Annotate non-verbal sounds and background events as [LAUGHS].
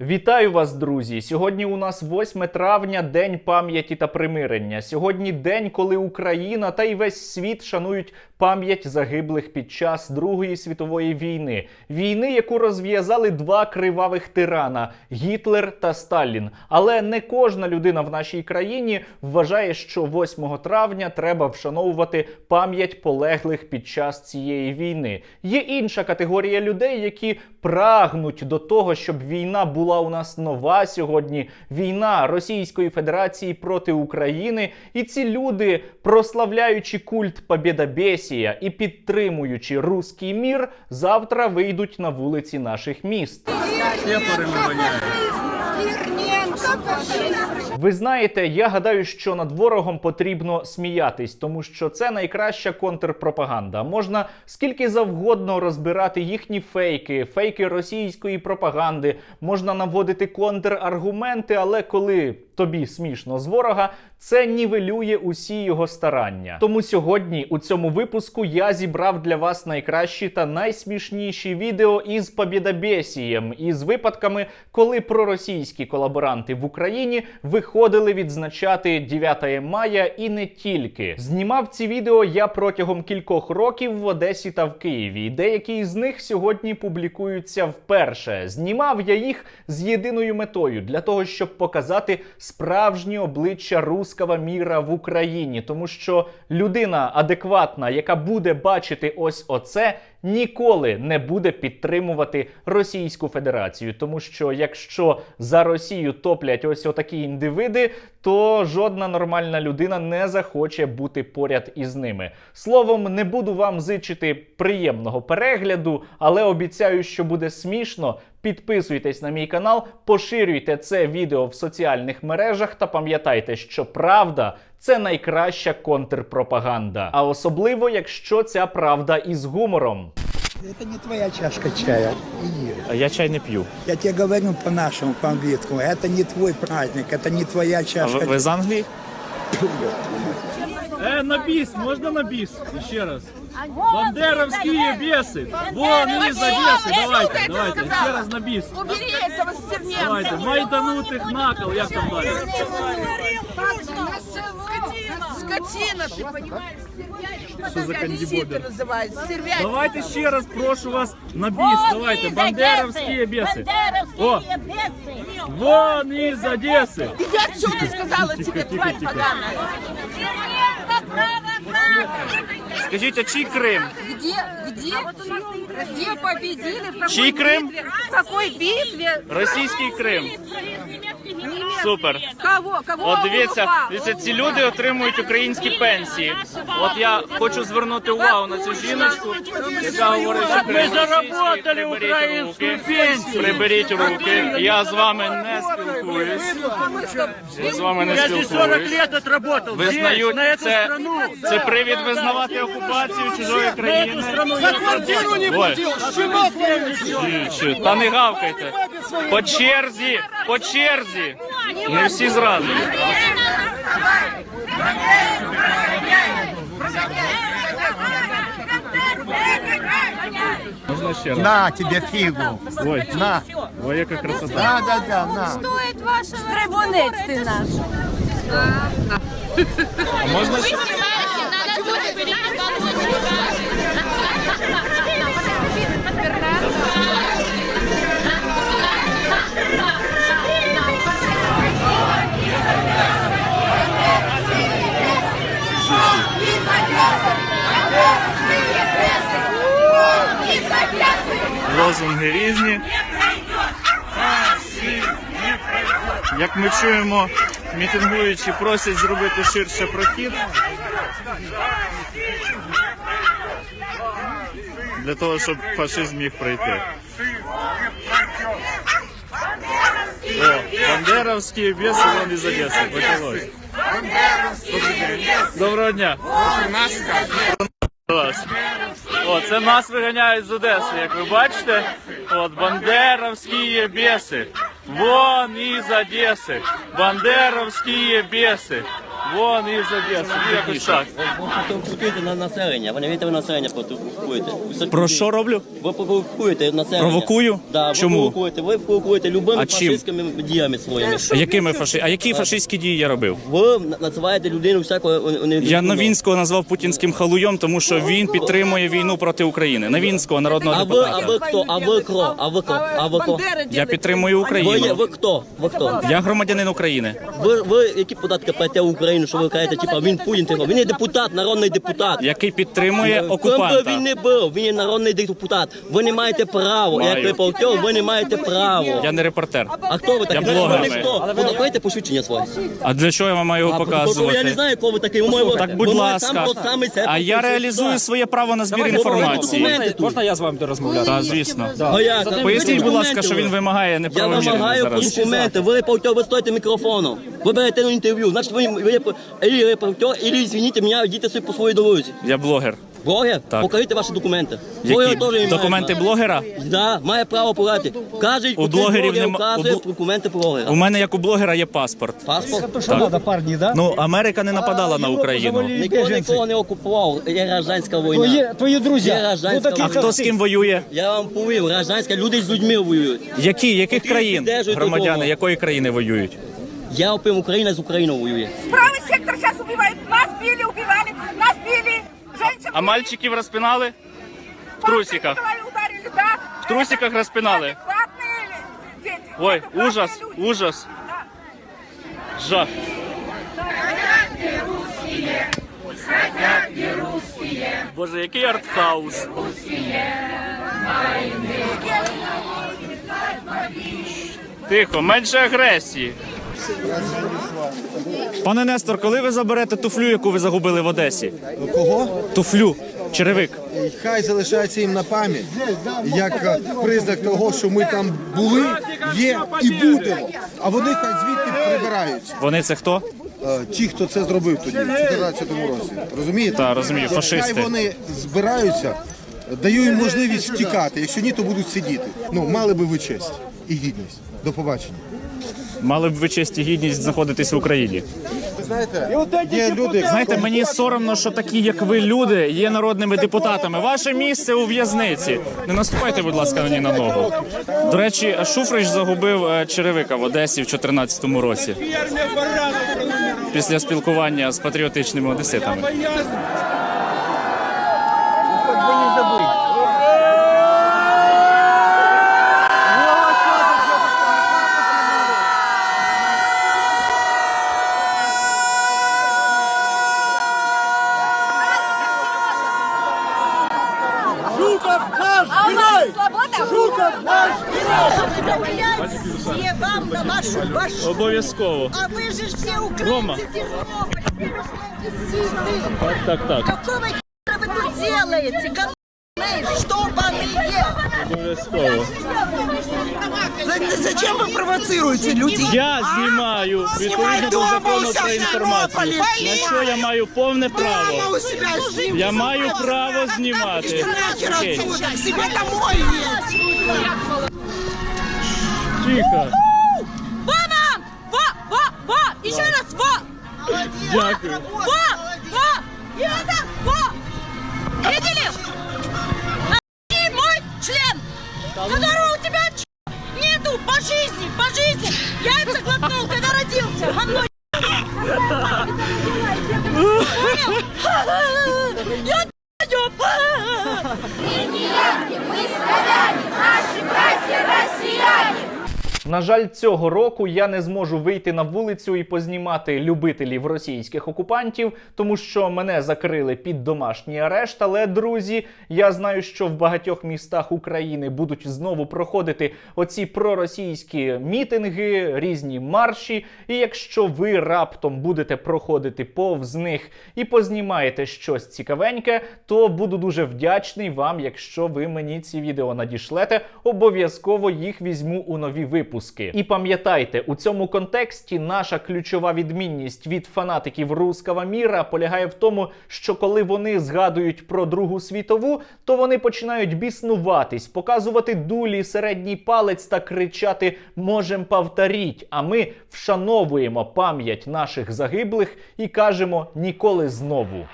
Вітаю вас, друзі! Сьогодні у нас 8 травня, День пам'яті та примирення. Сьогодні день, коли Україна та й весь світ шанують пам'ять загиблих під час Другої світової війни. Війни, яку розв'язали два кривавих тирана Гітлер та Сталін. Але не кожна людина в нашій країні вважає, що 8 травня треба вшановувати пам'ять полеглих під час цієї війни. Є інша категорія людей, які прагнуть до того, щоб війна була у нас нова сьогодні. Війна Російської Федерації проти України. І ці люди, прославляючи культ Побєдобєсія і підтримуючи руський мір, завтра вийдуть на вулиці наших міст. Ви знаєте, я гадаю, що над ворогом потрібно сміятись, тому що це найкраща контрпропаганда. Можна скільки завгодно розбирати їхні фейки, фейки російської пропаганди, можна наводити контраргументи, але коли тобі смішно з ворога, це нівелює усі його старання. Тому сьогодні у цьому випуску я зібрав для вас найкращі та найсмішніші відео із побєдобєсієм, із випадками, коли проросійські колаборанти в Україні виходили відзначати 9 мая і не тільки. Знімав ці відео я протягом кількох років в Одесі та в Києві. Деякі з них сьогодні публікуються вперше. Знімав я їх з єдиною метою для того, щоб показати справжнє обличчя руского міра в Україні, тому що людина адекватна, яка буде бачити ось оце. Ніколи не буде підтримувати Російську Федерацію, тому що якщо за Росію топлять ось отакі індивиди, то жодна нормальна людина не захоче бути поряд із ними. Словом, не буду вам зичити приємного перегляду, але обіцяю, що буде смішно. Підписуйтесь на мій канал, поширюйте це відео в соціальних мережах та пам'ятайте, що правда це найкраща контрпропаганда. А особливо, якщо ця правда із гумором. Это не твоя чашка чая. Иди. Я чай не п'ю. Я тебе говорю по-нашему, по-английскому. Это не твой праздник, это не твоя чашка. з Англії? Э, на бис, можно на бис? Еще раз. Бандеровские бесы. Вон из Одессы, давайте, давайте. Еще раз на бис. Убери этого Стерненко. Давайте, майданутых на кол, як там далі? Скотина, ты понимаешь? Что за кандибобер? Давайте ще раз прошу вас на бис, давайте. Бандеровские бесы. О, вон из Одессы. Иди отсюда, сказала тебе, тварь поганая. Скажіть, а чий Крим? Где, где, где победили? В какой Чий Крим? битве? В какой битве? Російський Крим. Супер. Кого? Кого От дивіться, дивіться, ці люди отримують українські пенсії. От я хочу звернути увагу на цю жіночку, яка говорить, що Крим заработали українську пенсію. Приберіть руки. Я з вами не спілкуюсь. Я з вами не Я здесь 40 спілкуюсь. лет отработал. Визнають на эту це, страну. Це привід визнавати окупацію чужої країни. За квартиру не. Чи- Та не гавкайте. По черзі, по черзі. Не всі зразу. Можна ще раз? На тебе фигу. Ой, На. ой, яка красота. Да, да, да, на. Стрибунець ти наш. А можна ще? Лозунги різні. Як ми чуємо, мітингуючі просять зробити ширше прохід. Для того, щоб фашизм міг пройти. О, бандеровські беси вон із Одеси. Почалось. Доброго дня. О, це нас виганяють з Одеси, як ви бачите. От бандеровські беси. Вон із Одеси. Бандеровські беси. Вон із Одеси. Якось так. Ви провокуєте на населення, ви не вірите, ви населення провокуєте. Про що роблю? Ви провокуєте населення. Провокую? Да, ви Чому? провокуєте. Ви провокуєте любими А чим? фашистськими діями своїми. А якими фаши... А які фашистські дії я робив? Ви називаєте людину всякого Я Новінського назвав путінським халуйом, тому що він підтримує війну проти України. Новінського народного А ви, а депутата. ви хто? А ви хто? А ви хто? А ви хто? Я підтримую Ви, є- Україну. ви хто? Ви хто? Я громадянин України. Ви, ви які податки платите в Україну, що ви кажете, типа він Путін, типа, він є депутат, народний депутат. Який підтримує Ким би він не був, він є народний депутат. Ви не маєте права. Маю. Як ви повтор, ви не маєте права. Я не репортер. А хто ви такий? Я блогер. Ви хто? Ви докажете посвідчення своє? А для чого я вам маю його А, Я не показувати? знаю, кого ви такий. Ви Так, будь ви моє ласка. сам самий А я реалізую своє право на збір Давайте інформації. документи тут. Можна я з вами буду розмовляти? Так, звісно. А як? Поясніть, будь ласка, що він ви. вимагає Я неправомірно вимагаю зараз. документи. Ви репортер, ви стоїте мікрофоном. Ви берете на інтерв'ю. Значить, ви, ви реп- ілі репортер, ілі, извините мене, йдіть собі по своїй дорозі. Я блогер. Блогер? Так. Покажіть ваші документи. Блогер Які теж має документи право. блогера? Да, має право подати. Каже, У блогерів нема- вказує у бл- документи блогера. У мене як у блогера є паспорт. Паспорт? Ну, Америка не нападала на Україну. Ніхто нікого не окупував. Є гражданська війна. Твої, твої друзі. Є Ну, гражданська А хто з ким воює? Я вам повів, гражданська, люди з людьми воюють. Які? Яких країн? Громадяни додому. якої країни воюють? Я опим Україна з Україною воює. Правый сектор сейчас убивает. Нас били, убивали. Нас били. Женщин А мальчиків розпинали? В трусиках. ударили, да. В трусиках розпинали. Адекватные дети. Ой, адекватные ужас, люди. ужас. Да. Жах. Боже, який артхаус. Тихо, менше агресії. Пане Нестор, коли ви заберете туфлю, яку ви загубили в Одесі? Кого? Туфлю, черевик. Хай залишається їм на пам'ять, як признак того, що ми там були, є і будемо. А вони хай звідти прибираються. Вони це хто? Е, Ті, хто це зробив тоді, в 2014 році. Розумієте? Так, розумію, фашисти. Хай вони збираються, даю їм можливість втікати. Якщо ні, то будуть сидіти. Ну, мали би ви честь і гідність. До побачення. Мали б ви честь і гідність знаходитись в Україні. Знаєте, є люди, Знаєте, мені соромно, що такі, як ви, люди, є народними депутатами. Ваше місце у в'язниці. Не наступайте, будь ласка, мені на ногу. До речі, Шуфрич загубив е, черевика в Одесі в 2014 році. Після спілкування з патріотичними одеситами. Все вам на вашу башню. Обов'язково. А вы же все Рома. украинцы Тернополь, теперь уж антисемиты. Так, так, так. Какого хера вы тут делаете? Говны, штопанные! Обов'язково. Зачем вы провоцируете людей? Я знімаю відповідно до закону про інформацію. На що я маю повне право? у себя снимки. Я маю право знімати. Окей. К себе домой едь. Тихо. Во вам! Во! Во! Во! Еще раз во! Дякую. Во! Во! И это во! Видели? Которого у тебя ч- нету по жизни, по жизни. Яйца глотнул, когда родился. Говно [LAUGHS] Понял? [LAUGHS] Я На жаль, цього року я не зможу вийти на вулицю і познімати любителів російських окупантів, тому що мене закрили під домашній арешт. Але друзі, я знаю, що в багатьох містах України будуть знову проходити оці проросійські мітинги, різні марші. І якщо ви раптом будете проходити повз них і познімаєте щось цікавеньке, то буду дуже вдячний вам, якщо ви мені ці відео надішлете. Обов'язково їх візьму у нові випуски. Випуски. І пам'ятайте, у цьому контексті наша ключова відмінність від фанатиків рускава міра полягає в тому, що коли вони згадують про Другу світову, то вони починають біснуватись, показувати дулі, середній палець та кричати Можем повторіть. А ми вшановуємо пам'ять наших загиблих і кажемо ніколи знову.